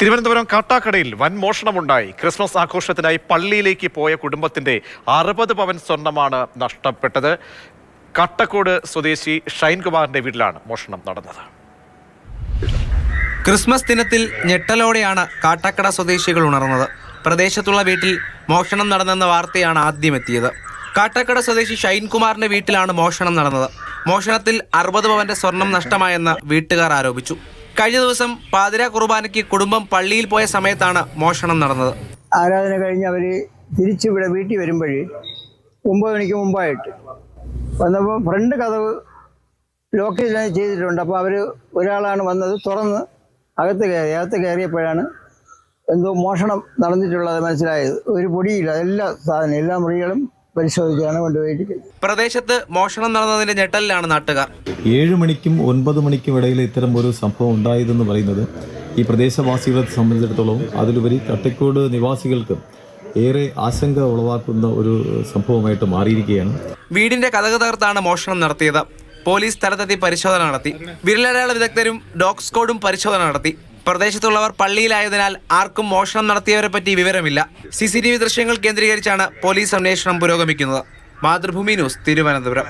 തിരുവനന്തപുരം കാട്ടാക്കടയിൽ വൻ മോഷണമുണ്ടായി. ക്രിസ്മസ് ആഘോഷത്തിനായി പള്ളിയിലേക്ക് പോയ കുടുംബത്തിന്റെ അറുപത് പവൻ സ്വർണമാണ് നഷ്ടപ്പെട്ടത്. കാട്ടക്കോട് സ്വദേശി ഷൈൻകുമാറിന്റെ വീട്ടിലാണ് മോഷണം നടന്നത്. ക്രിസ്മസ് ദിനത്തിൽ ഞെട്ടലോടെയാണ് കാട്ടാക്കട സ്വദേശികൾ ഉണർന്നത്. പ്രദേശത്തുള്ള വീട്ടിൽ മോഷണം നടന്നെന്ന വാർത്തയാണ് ആദ്യം എത്തിയത് കാട്ടാക്കട സ്വദേശി ഷൈൻകുമാറിന്റെ വീട്ടിലാണ് മോഷണം നടന്നത്. മോഷണത്തിൽ അറുപത് പവന്റെ സ്വർണം നഷ്ടമായെന്ന് വീട്ടുകാർ ആരോപിച്ചു. കഴിഞ്ഞ ദിവസം പാതിര കുർബാനയ്ക്ക് കുടുംബം പള്ളിയിൽ പോയ സമയത്താണ് മോഷണം നടന്നത്. ആരാധന കഴിഞ്ഞ് അവർ തിരിച്ചിവിടെ വീട്ടിൽ വരുമ്പോഴേ ഒമ്പത് മണിക്ക് മുമ്പായിട്ട് വന്നപ്പോൾ ഫ്രണ്ട് കഥവ് ലോക്ക് ചെയ്തിട്ടുണ്ട്. അപ്പോൾ അവർ ഒരാളാണ് വന്നത്. തുറന്ന് അകത്ത് കയറി അകത്ത് കയറിയപ്പോഴാണ് എന്തോ മോഷണം നടന്നിട്ടുള്ളത് മനസ്സിലായത്. ഒരു പൊടിയില്ല. എല്ലാ സാധനം എല്ലാ മുറികളും പരിശോധിച്ചാണ് കൊണ്ടുപോയിട്ട് പ്രദേശത്ത് മോഷണം നടന്നതിന്റെ ഞെട്ടലിലാണ് നാട്ടുകാർ. ഏഴ് മണിക്കും ഒൻപത് മണിക്കും ഇടയിൽ ഇത്തരം ഒരു സംഭവം ഉണ്ടായതെന്ന് പറയുന്നത് ഈ പ്രദേശവാസികളെ സംബന്ധിച്ചിടത്തോളം അതിലുപരി തട്ടിക്കോട് നിവാസികൾക്ക് ഏറെ ആശങ്ക ഉളവാക്കുന്ന ഒരു സംഭവമായിട്ട് മാറിയിരിക്കുകയാണ്. വീടിന്റെ കഥക തകർത്താണ് മോഷണം നടത്തിയത്. പോലീസ് സ്ഥലത്തെത്തി പരിശോധന നടത്തി. വിരലടയാള വിദഗ്ധരും ഡോഗ് സ്ക്വാഡും പരിശോധന നടത്തി. പ്രദേശത്തുള്ളവർ പള്ളിയിലായതിനാൽ ആർക്കും മോഷണം നടത്തിയവരെ പറ്റി വിവരമില്ല. സി ദൃശ്യങ്ങൾ കേന്ദ്രീകരിച്ചാണ് പോലീസ് അന്വേഷണം പുരോഗമിക്കുന്നത്. മാതൃഭൂമി ന്യൂസ് തിരുവനന്തപുരം.